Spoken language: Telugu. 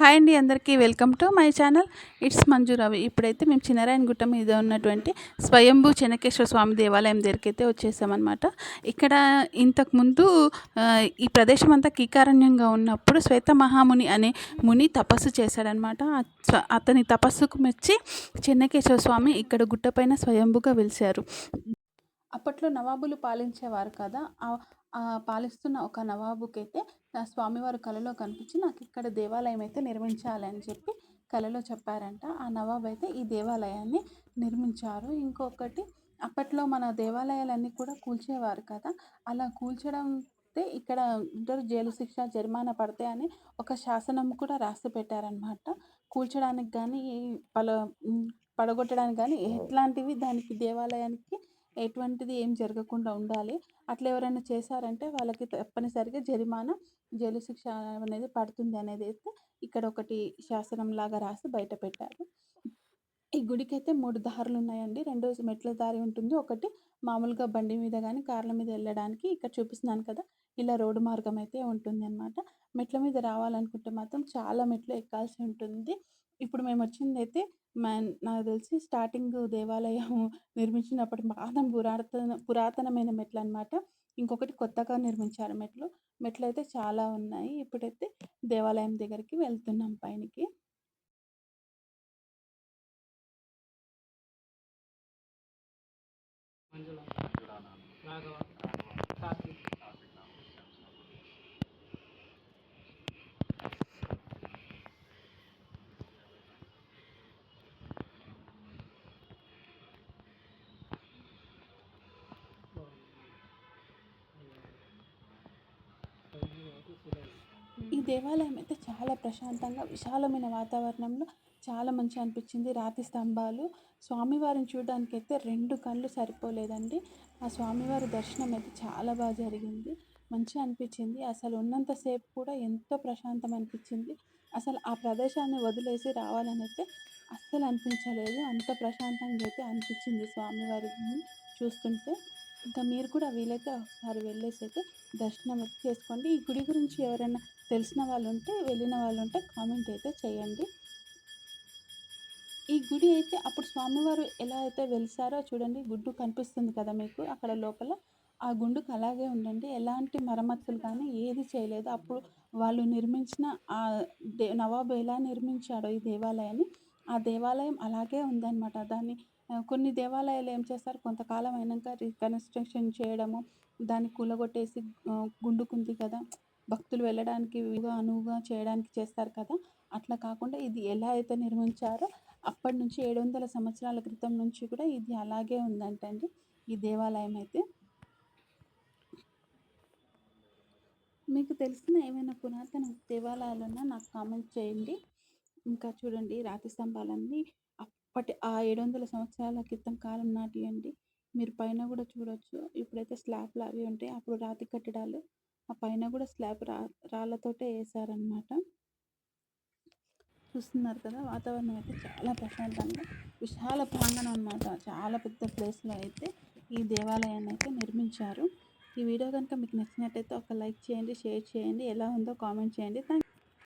హాయ్ అండి అందరికీ welcome to my channel. It's Manjuravi ఇప్పుడైతే మేము చిన్నరాయణ గుట్ట మీద ఉన్నటువంటి స్వయంభూ చెనకేశ్వర స్వామి దేవాలయం దగ్గరికైతే వచ్చేసామన్నమాట. ఇక్కడ ఇంతకుముందు ఈ ప్రదేశం అంతా కీకారణ్యంగా ఉన్నప్పుడు శ్వేత మహాముని అనే ముని తపస్సు చేశాడనమాట అతని తపస్సుకు మెచ్చి చెన్నకేశ్వర స్వామి ఇక్కడ గుట్టపైన స్వయంభుగా వెలిశారు. అప్పట్లో నవాబులు పాలించేవారు కదా పాలిస్తున్న ఒక నవాబుకైతే నా స్వామివారు కలలో కనిపించి నాకు ఇక్కడ దేవాలయం అయితే నిర్మించాలి అని చెప్పి కలలో చెప్పారంట. ఆ నవాబ్ అయితే ఈ దేవాలయాన్ని నిర్మించారు. ఇంకొకటి అప్పట్లో మన దేవాలయాలన్నీ కూడా కూల్చేవారు కదా. అలా కూల్చడం ఇక్కడ ఇద్దరు జైలు శిక్ష జరిమానా పడతాయని ఒక శాసనం కూడా రాసి పెట్టారనమాట కూల్చడానికి కానీ పల పడగొట్టడానికి కానీ ఎట్లాంటివి దానికి దేవాలయానికి ఎటువంటిది ఏం జరగకుండా ఉండాలి. అట్లా ఎవరైనా చేశారంటే వాళ్ళకి తప్పనిసరిగా జరిమానా జైలు శిక్ష అనేది పడుతుంది అనేది అయితే ఇక్కడ ఒకటి శాసనం లాగా రాసి బయట పెట్టారు. ఈ గుడికి అయితే మూడు దారులు ఉన్నాయండి. రెండు మెట్ల దారి ఉంటుంది. ఒకటి మామూలుగా బండి మీద కానీ కార్ల మీద వెళ్ళడానికి ఇక్కడ చూపిస్తున్నాను కదా ఇలా రోడ్డు మార్గం అయితే ఉంటుంది అనమాట మెట్ల మీద రావాలనుకుంటే మాత్రం చాలా మెట్లు ఎక్కాల్సి ఉంటుంది. ఇప్పుడు మేము వచ్చింది అయితే మన్ నాకు తెలిసి స్టార్టింగ్ దేవాలయం నిర్మించినప్పటి పాతం పురాతన పురాతనమైన మెట్లు అనమాట ఇంకొకటి కొత్తగా నిర్మించారు మెట్లు. మెట్లు అయితే చాలా ఉన్నాయి. ఇప్పుడైతే దేవాలయం దగ్గరికి వెళ్తున్నాం పైనకి. మంజుల ఈ దేవాలయం అయితే చాలా ప్రశాంతంగా విశాలమైన వాతావరణంలో చాలా మంచి అనిపించింది. రాతి స్తంభాలు స్వామివారిని చూడడానికి అయితే రెండు కళ్ళు సరిపోలేదండి. ఆ స్వామివారి దర్శనం అయితే చాలా బాగా జరిగింది. మంచిగా అనిపించింది. అసలు ఉన్నంతసేపు కూడా ఎంతో ప్రశాంతం అనిపించింది. అసలు ఆ ప్రదేశాన్ని వదిలేసి రావాలని అయితే అస్సలు అనిపించలేదు. అంత ప్రశాంతంగా అయితే అనిపించింది స్వామివారిని చూస్తుంటే. ఇంకా మీరు కూడా వీలైతే ఒకసారి వెళ్ళేసి అయితే దర్శనం అయితే చేసుకోండి. ఈ గుడి గురించి ఎవరైనా తెలిసిన వాళ్ళు ఉంటే వెళ్ళిన వాళ్ళు ఉంటే కామెంట్ అయితే చేయండి. ఈ గుడి అయితే అప్పుడు స్వామివారు ఎలా అయితే వెలిసారో చూడండి. గుడ్డు కనిపిస్తుంది కదా మీకు అక్కడ లోపల. ఆ గుండుకు అలాగే ఉండండి. ఎలాంటి మరమ్మతులు కానీ ఏది చేయలేదు. అప్పుడు వాళ్ళు నిర్మించిన ఆ దే నవాబు ఎలా నిర్మించాడో ఈ దేవాలయాన్ని ఆ దేవాలయం అలాగే ఉందన్నమాట. దాన్ని కొన్ని దేవాలయాలు ఏం చేస్తారు? కొంతకాలం అయినాక రీకన్స్ట్రక్షన్ చేయడము దాన్ని కూలగొట్టేసి గుండుకుంది కదా. భక్తులు వెళ్ళడానికి వీలుగా అనువుగా చేయడానికి చేస్తారు కదా. అట్లా కాకుండా ఇది ఎలా అయితే నిర్మించారో అప్పటి నుంచి ఏడు వందల సంవత్సరాల క్రితం నుంచి కూడా ఇది అలాగే ఉందంటండి. ఈ దేవాలయం అయితే. మీకు తెలిసిన ఏమైనా పురాతన దేవాలయాలు ఉన్నా నాకు కామెంట్ చేయండి. ఇంకా చూడండి రాతి స్తంభాలన్నీ అప్పటి ఆ ఏడు వందల సంవత్సరాల క్రితం కాలం నాటి అండి. మీరు పైన కూడా చూడొచ్చు. ఇప్పుడైతే స్లాబ్లు అవి ఉంటాయి. అప్పుడు రాతి కట్టడాలు ఆ పైన కూడా స్లాబ్ రా రాళ్ళతోటే వేసారనమాట చూస్తున్నారు కదా వాతావరణం అయితే చాలా ప్రశాంతంగా విశాల ప్రాంగణం అనమాట చాలా పెద్ద ప్లేస్లో అయితే ఈ దేవాలయాన్ని అయితే నిర్మించారు. ఈ వీడియో కనుక మీకు నచ్చినట్టయితే ఒక లైక్ చేయండి షేర్ చేయండి. ఎలా ఉందో కామెంట్ చేయండి. థ్యాంక్